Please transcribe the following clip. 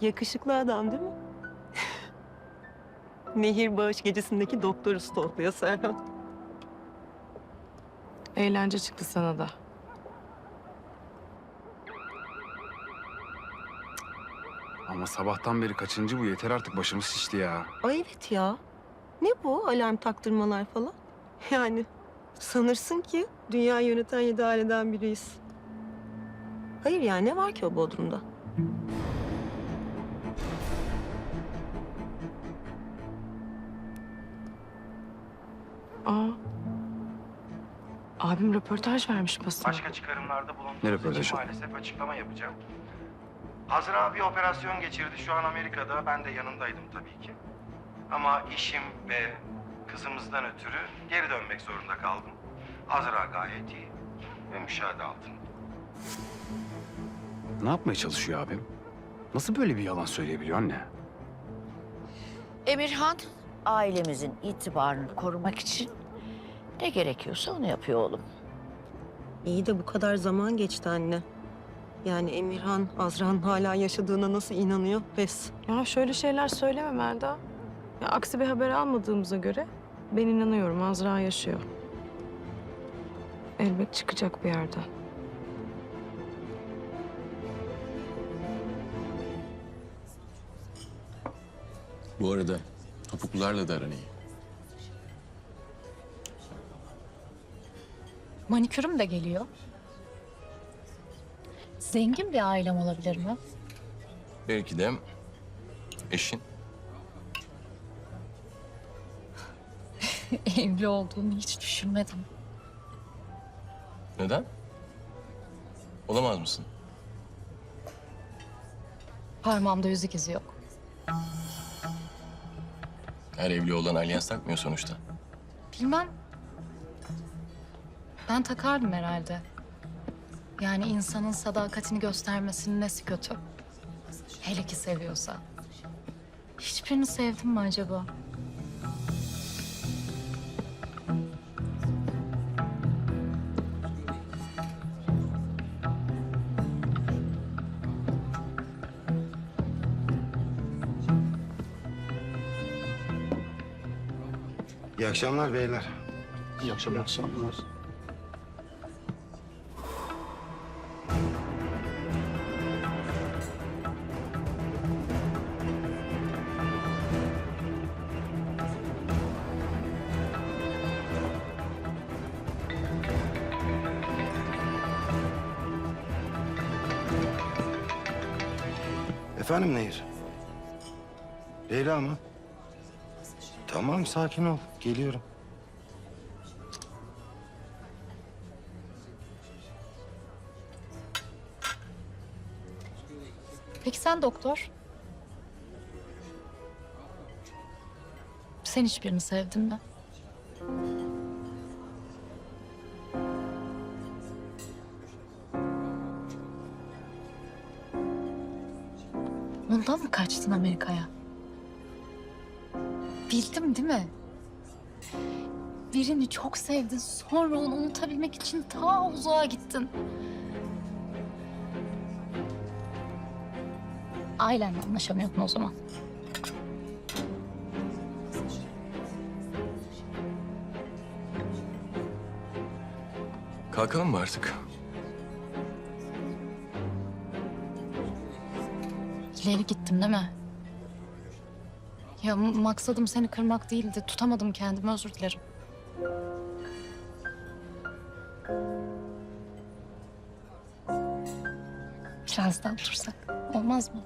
Yakışıklı adam değil mi? Nehir bağış gecesindeki doktoru stalkluyor Serhan. Eğlence çıktı sana da. Ama sabahtan beri kaçıncı bu yeter artık başımız şişti ya. Ay evet ya. Ne bu alarm taktırmalar falan? Yani sanırsın ki dünya yöneten yedi aileden biriyiz. Hayır ya ne var ki o Bodrum'da? Aa. Abim röportaj vermiş basına. Başka çıkarımlarda bulunduğunuz Ne için röportajı? maalesef açıklama yapacağım. Azra bir operasyon geçirdi. Şu an Amerika'da. Ben de yanındaydım tabii ki. Ama işim ve kızımızdan ötürü geri dönmek zorunda kaldım. Azra gayet iyi ve müşahede altında. Ne yapmaya çalışıyor abim? Nasıl böyle bir yalan söyleyebiliyor anne? Emirhan ailemizin itibarını korumak için ne gerekiyorsa onu yapıyor oğlum. İyi de bu kadar zaman geçti anne. Yani Emirhan, Azra'nın hala yaşadığına nasıl inanıyor? Pes. Ya şöyle şeyler söyleme Melda. Ya aksi bir haber almadığımıza göre ben inanıyorum Azra yaşıyor. Elbet çıkacak bir yerden. Bu arada topuklularla da aran iyi. Manikürüm de geliyor. Zengin bir ailem olabilir mi? Belki de eşin. Evli olduğumu hiç düşünmedim. Neden? Olamaz mısın? Parmağımda yüzük izi yok. Her evli olan alyans takmıyor sonuçta. Bilmem. Ben takardım herhalde. Yani insanın sadakatini göstermesinin nesi kötü? Hele ki seviyorsa. Hiçbirini sevdim mi acaba? İyi akşamlar beyler. İyi akşamlar. akşamlar. Efendim Nehir? Leyla mı? Tamam sakin ol. Geliyorum. Peki sen doktor? Sen hiçbirini sevdin mi? Ondan mı kaçtın Amerika'ya? Bildim değil mi? Birini çok sevdin, sonra onu unutabilmek için ta uzağa gittin. Ailenle anlaşamıyordun o zaman. Kalkalım mı artık? İleri gittim değil mi? Ya maksadım seni kırmak değildi. Tutamadım kendimi özür dilerim. Biraz daha otursak olmaz mı?